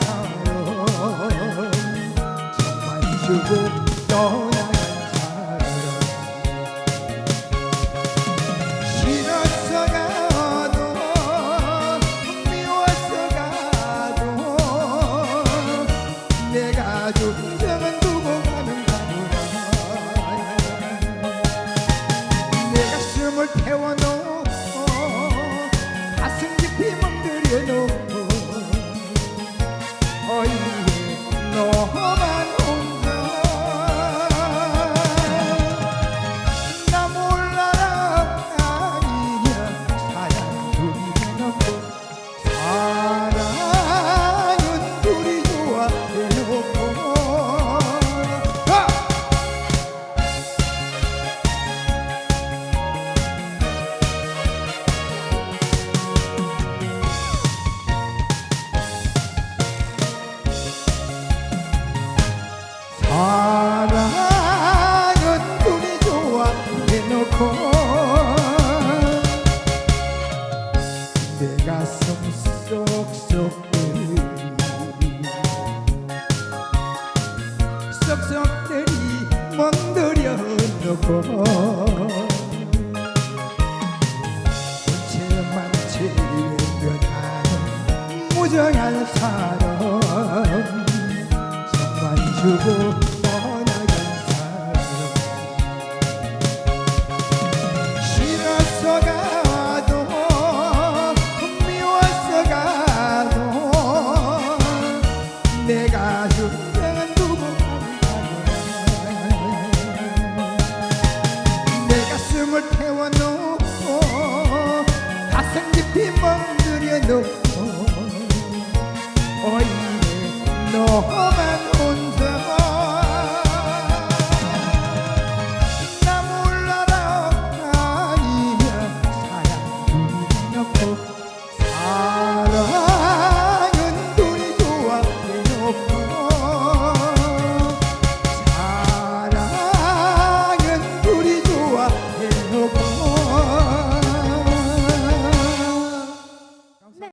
사랑 정말 주고 떠나간 사랑 싫었어 가도 미웠어 가도 내가 조정은 두고 가는 가구라 내 가슴을 태워놓 내 가슴 쏙쏙들이 쏙쏙들이 멍들여 놓고 본체만 채면하는 무정한 사람 정만 주고 내 가슴을 태워놓고 가슴 깊이 멍들여놓고 어이래 너만 혼자 나 몰라라. 아니야. 사랑 en lo